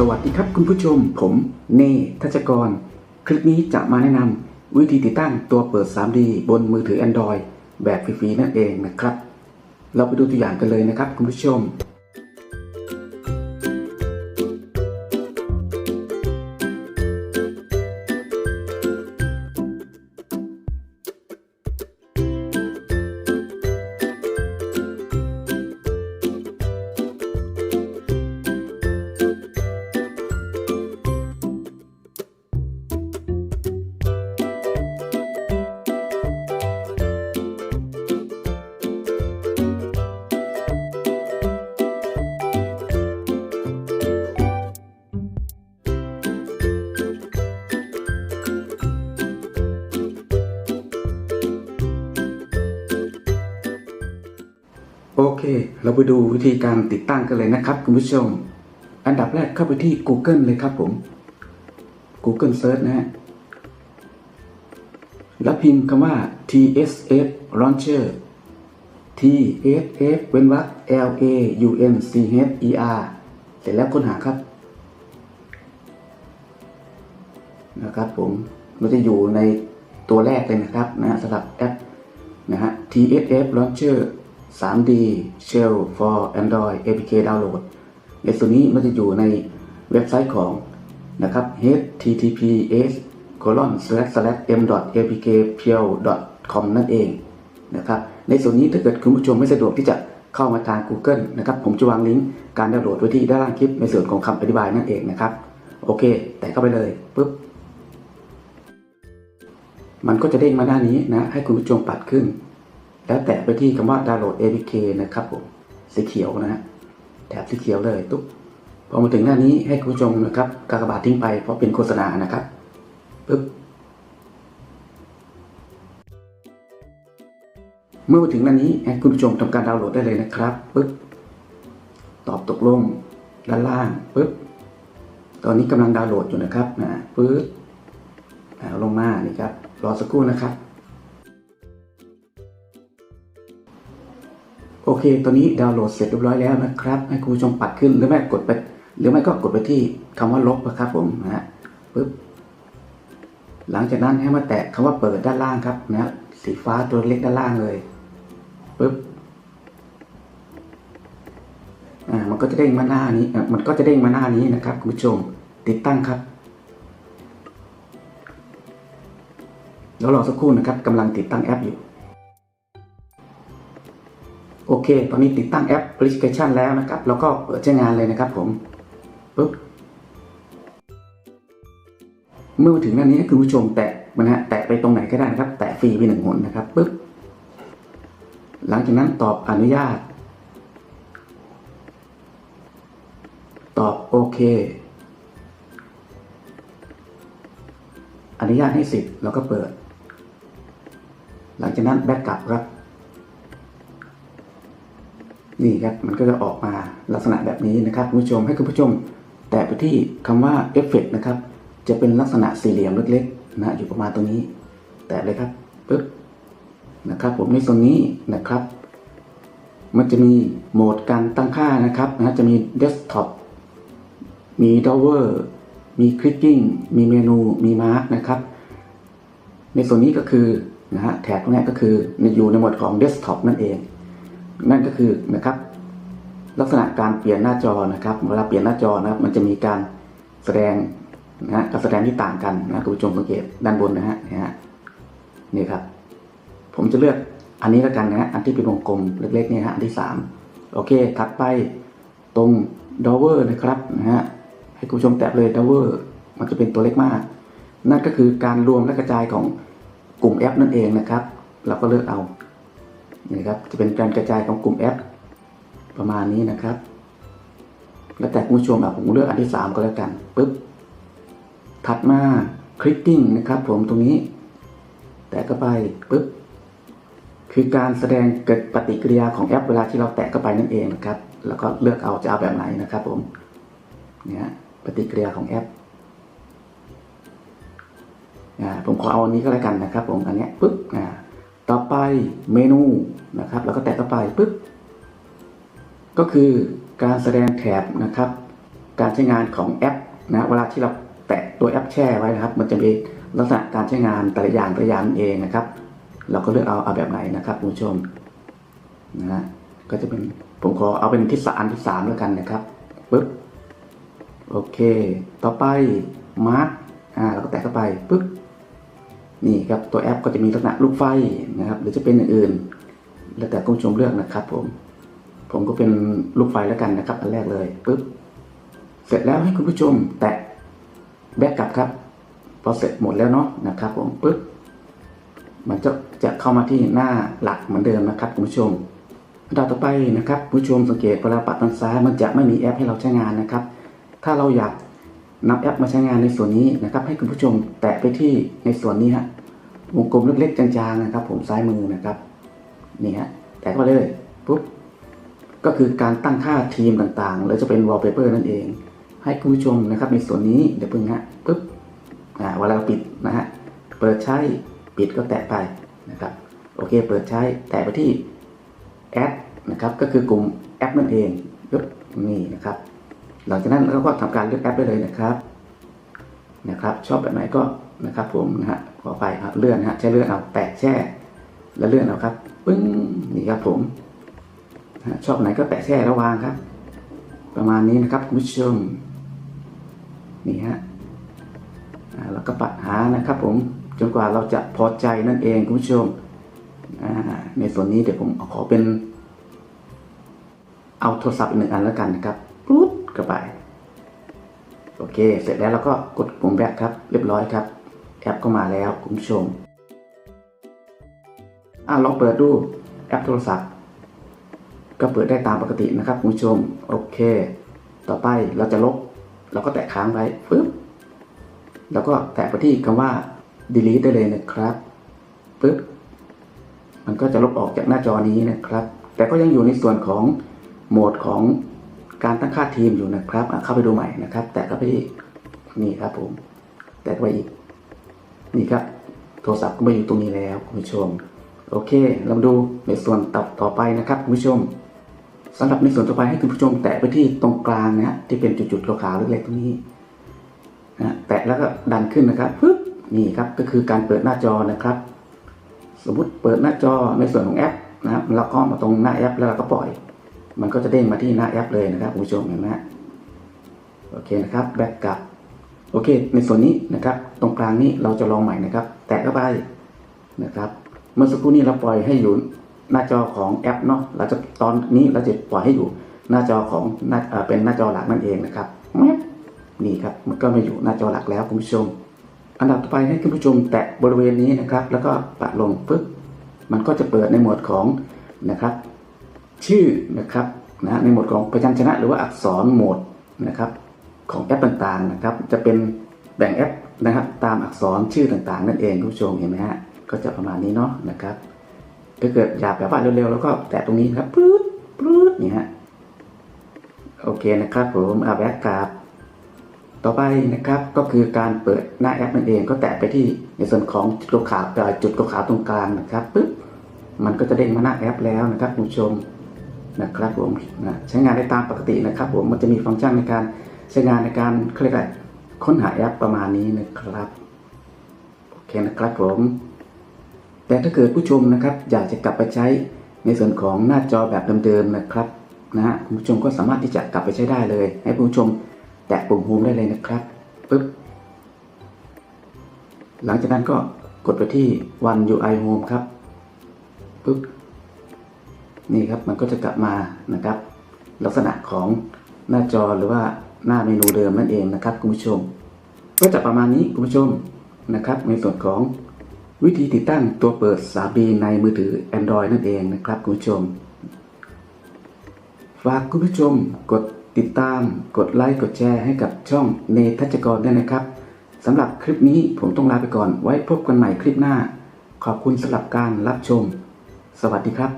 สวัสดีครับคุณผู้ชม ผมเนทัชกร คลิปนี้จะมาแนะนำวิธีติดตั้งตัวเปิด 3D บนมือถือ Android แบบฟรีๆนั่นเองนะครับ เราไปดูตัวอย่างกันเลยนะครับคุณผู้ชม โอเค เราไปดูวิธีการติดตั้งกันเลยนะครับคุณผู้ชม อันดับแรกเข้าไปที่ Google เลยครับผม Google Search นะฮะ แล้วพิมพ์คำว่า TSF Launcher TSF เว้นวรรค L A U N C H E R เสร็จแล้วค้นหาครับ นะครับผม มันจะอยู่ในตัวแรกเลยนะครับนะฮะสำหรับแอปนะฮะ TSF Launcher 3D Shell for Android APK Download ในส่วนนี้มันจะอยู่ในเว็บไซต์ของนะครับ https colon slash slash m apk pure com นั่นเองนะครับในส่วนนี้ถ้าเกิดคุณผู้ชมไม่สะดวกที่จะเข้ามาทาง Google นะครับผมจะวางลิงก์การดาวน์โหลดไว้ที่ด้านล่างคลิปในส่วนของคำอธิบายนั่นเองนะครับโอเค แต่เข้าไปเลยปุ๊บมันก็จะเด้งมาหน้านี้นะให้คุณผู้ชมปัดขึ้น แล้วแตะไปที่คำว่าดาวน์โหลด APK นะครับผมสีเขียวนะฮะแถบสีเขียวเลยตุ๊บพอมาถึงหน้านี้ให้คุณผู้ชมนะครับกากบาททิ้งไปเพราะเป็นโฆษณานะครับปึ๊บเมื่อมาถึงหน้านี้ให้คุณผู้ชมทำการดาวน์โหลดได้เลยนะครับปึ๊บตอบตกลงด้านล่างปึ๊บตอนนี้กำลังดาวน์โหลดอยู่นะครับนะปึ๊บเอาลงมานี่ครับรอสักครู่นะครับ เคตอนนี้ดาวน์โหลดเสร็จเรียบร้อยแล้วนะครับ ให้คุณผู้ชมปัดขึ้นหรือไม่กดไป หรือไม่ก็กดไปที่คำว่าลบนะครับผมนะฮะปึ๊บหลังจากนั้นให้มาแตะคำว่าเปิดด้านล่างครับนะสีฟ้าตัวเล็กด้านล่างเลยปึ๊บอ่ามันก็จะเด้งมาหน้านี้อะมันก็จะเด้งมาหน้านี้นะครับคุณผู้ชมติดตั้งครับแล้วรอสักครู่นะครับกำลังติดตั้งแอปอยู่ โอเค ตอนนี้ติดตั้งแอปพลิเคชันแล้วนะครับ แล้วก็เปิดใช้งานเลยนะครับผมปุ๊บเมื่อมาถึงหน้านี้คุณผู้ชมแตะมันฮะแตะไปตรงไหนก็ได้นะครับ แตะฟรีไปหนึ่งหนนะครับปุ๊บหลังจากนั้นตอบอนุญาต ตอบโอเค อนุญาตให้สิทธิ์แล้วก็เปิด หลังจากนั้นแบ็กกลับครับ นี่ครับมันก็จะออกมาลักษณะแบบนี้นะครับคุณผู้ชมให้คุณผู้ชม แตะไปที่คำว่าเอฟเฟกนะครับ จะเป็นลักษณะสี่เหลี่ยมเล็กๆนะอยู่ประมาณตรงนี้ แตะเลยครับปึ๊บนะครับ ผมในส่วนนี้นะครับ มันจะมีโหมดการตั้งค่านะครับนะจะมีเดสก์ท็อปมีดอเวอร์มีคลิกกิ้งมีเมนูมีมาร์กนะครับ ในส่วนนี้ก็คือนะฮะแถบตรงนี้ก็คืออยู่ในโหมดของเดสก์ท็อปนั่นเอง นั่นก็คือนะครับลักษณะการเปลี่ยนหน้าจอนะครับ เวลาเปลี่ยนหน้าจอนะครับ มันจะมีการแสดงนะฮะการแสดงที่ต่างกันนะคุณผู้ชมสังเกตด้านบนนะฮะนี่ฮะนี่ครับ ผมจะเลือกอันนี้แล้วกันนะฮะอันที่เป็นวงกลมเล็กๆเนี่ยฮะอันที่สามโอเคถัดไปตรงดอเวอร์นะครับนะฮะให้คุณผู้ชมแตะเลยดอเวอร์มันจะเป็นตัวเล็กมาก นั่นก็คือการรวมและกระจายของกลุ่มแอปนั่นเองนะครับ เราก็เลือกเอา นี่ครับจะเป็นการกระจายของกลุ่มแอปประมาณนี้นะครับ แล้วแต่คุณผู้ชมอะผมเลือกอันที่สามก็แล้วกันปุ๊บถัดมาคลิกกิ้งนะครับ ผมตรงนี้ แตะเข้าไปปุ๊บคือการแสดงเกิดปฏิกิริยาของแอป เวลาที่เราแตะเข้าไปนั่นเองนะครับ แล้วก็เลือกเอาจะเอาแบบไหนนะครับ ผมเนี่ยปฏิกิริยาของแอปอ่าผมขอเอาอันนี้ก็แล้วกันนะครับ ผมอันเนี้ยปุ๊บอ่า ต่อไปเมนูนะครับ แล้วก็แตะเข้าไปปุ๊บก็คือการแสดงแถบนะครับ การใช้งานของแอปนะเวลาที่เราแตะตัวแอปแช่ไว้นะครับ มันจะมีลักษณะการใช้งานแต่ละอย่างแต่ละอย่างเองนะครับ เราก็เลือกเอาเอาแบบไหนนะครับคุณผู้ชมนะฮะก็จะเป็นผมขอเอาเป็นที่สามที่สามแล้วกันนะครับปึ๊บโอเค ต่อไปมาร์กอ่าเราก็แตะเข้าไปปึ๊บ นี่ครับตัวแอปก็จะมีลักษณะลูกไฟนะครับ หรือจะเป็นอย่างอื่น แล้วแต่คุณผู้ชมเลือกนะครับ ผม ผมก็เป็นลูกไฟแล้วกันนะครับ อันแรกเลยปึ๊บเสร็จแล้วให้คุณผู้ชมแตะแบ็กกลับครับพอเสร็จหมดแล้วเนาะนะครับ ผมปึ๊บมันจะจะเข้ามาที่หน้าหลักเหมือนเดิมนะครับคุณผู้ชมอันดับต่อไปนะครับ ผู้ชมสังเกตเวลาปัดทางซ้ายมันจะไม่มีแอปให้เราใช้งานนะครับ ถ้าเราอยาก นำแอปมาใช้งานในส่วนนี้นะครับ ให้คุณผู้ชมแตะไปที่ในส่วนนี้ฮะวงกลมเล็กๆจางๆนะครับ ผมซ้ายมือนะครับนี่ฮะแตะเข้าไปเลยปุ๊บก็คือการตั้งค่าทีมต่างๆ แล้วจะเป็น wallpaper นั่นเอง ให้คุณผู้ชมนะครับในส่วนนี้เดี๋ยวพึ่งฮะปุ๊บอ่าเวลาปิดนะฮะเปิดใช้ปิดก็แตะไปนะครับโอเคเปิดใช้แตะไปที่แอปนะครับก็คือกลุ่มแอปนั่นเองปึ๊บนี่นะครับ หลังจากนั้นเราก็ทำการเลือกแอปได้เลยนะครับนะครับ ชอบแบบไหนก็นะครับผมนะฮะขอไปครับเลื่อนนะฮะใช้เลื่อนเอาแตะแช่ แล้วเลื่อนเอาครับปึ้งนี่ครับผมชอบไหนก็แตะแช่แล้ววางครับ ประมาณนี้นะครับคุณผู้ชมนี่ฮะแล้วก็ปัดหานะครับผมจนกว่าเราจะพอใจนั่นเองคุณผู้ชมในส่วนนี้เดี๋ยวผมขอเป็น เอาโทรศัพท์อีกหนึ่งอันแล้วกันนะครับ ปุ๊บกระไป โอเค เสร็จแล้วเราก็กดปุ่มแบ็คครับ เรียบร้อยครับ แอปก็มาแล้วคุณผู้ชม อะลองเปิดดูแอปโทรศัพท์ ก็เปิดได้ตามปกตินะครับคุณผู้ชม โอเค ต่อไปเราจะลบ เราก็แตะค้างไว้ปึ๊บแล้วก็แตะไปที่คำว่า delete ได้เลยนะครับปึ๊บมันก็จะลบออกจากหน้าจอนี้นะครับ แต่ก็ยังอยู่ในส่วนของโหมดของ การตั้งค่าทีมอยู่นะครับเข้าไปดูใหม่นะครับ แตะเข้าไปที่นี่ครับผม แตะไปอีก นี่ครับ โทรศัพท์ก็มาอยู่ตรงนี้แล้วคุณผู้ชม โอเค เรามาดูในส่วนต่อต่อไปนะครับคุณผู้ชมสำหรับในส่วนต่อไปให้คุณผู้ชม แตะไปที่ตรงกลางนะฮะที่เป็นจุดๆขาวๆเล็กๆตรงนี้นะแตะแล้วก็ดันขึ้นนะครับปึ๊บนี่ครับก็คือการเปิดหน้าจอนะครับ สมมุติเปิดหน้าจอในส่วนของแอปนะครับเราก็มาตรงหน้าแอปแล้วเราก็ปล่อย มันก็จะเด้งมาที่หน้าแอปเลยนะครับคุณผู้ชมเห็นไหมโอเคนะครับแบ็กกลับโอเค ในส่วนนี้นะครับตรงกลางนี้เราจะลองใหม่นะครับ แตะเข้าไปนะครับ เมื่อสักครู่นี้เราปล่อยให้อยู่หน้าจอของแอปเนาะเราจะตอนนี้เราจะปล่อยให้อยู่หน้าจอของหน้าเป็นหน้าจอหลักนั่นเองนะครับนี่ครับมันก็มาอยู่หน้าจอหลักแล้วคุณผู้ชม อันดับต่อไปให้คุณผู้ชมแตะบริเวณนี้นะครับ แล้วก็ปัดลงปึ๊บมันก็จะเปิดในโหมดของนะครับ ชื่อนะครับนะในหมวดของพยัญชนะ หรือว่าอักษรโหมดนะครับของแอปต่างๆนะครับ จะเป็นแบ่งแอปนะครับตามอักษรชื่อต่างๆ นั่นเองคุณผู้ชมเห็นไหมฮะก็จะประมาณนี้เนาะนะครับถ้าเกิดอยากแบบว่าเร็วๆแล้วก็แตะตรงนี้ครับปลื้ดปลื้ดนี่ฮะโอเคนะครับผมอาแบกกราบต่อไปนะครับก็คือการเปิดหน้าแอปนั่นเองก็แตะไปที่ในส่วนของจุดขาวจุดขาวตรงกลางนะครับปึ๊บมันก็จะเด้งมาหน้าแอปแล้วนะครับคุณผู้ชม นะครับผมนะใช้งานได้ตามปกตินะครับผมมันจะมีฟังก์ชันในการใช้งานในการเขาเรียกอะไรค้นหาแอปประมาณนี้นะครับโอเคนะครับผม แต่ถ้าเกิดผู้ชมนะครับ อยากจะกลับไปใช้ในส่วนของหน้าจอแบบเดิมๆนะครับนะฮะคุณผู้ชมก็สามารถที่จะกลับไปใช้ได้เลย ให้ผู้ชมแตะปุ่มโฮมได้เลยนะครับปึ๊บหลังจากนั้นก็กดไปที่ One UI Home ครับปึ๊บ นี่ครับมันก็จะกลับมานะครับ ลักษณะของหน้าจอหรือว่าหน้าเมนูเดิมนั่นเองนะครับคุณผู้ชม ก็จะประมาณนี้คุณผู้ชมนะครับในส่วนของวิธีติดตั้งตัวเปิด 3B ในมือถือ Android นั่นเองนะครับคุณผู้ชม ฝากคุณผู้ชมกดติดตาม กดไลค์ กดแชร์ให้กับช่องเนทัชกรด้วยนะครับสำหรับคลิปนี้ผมต้องลาไปก่อน ไว้พบกันใหม่คลิปหน้า ขอบคุณสำหรับการรับชม สวัสดีครับ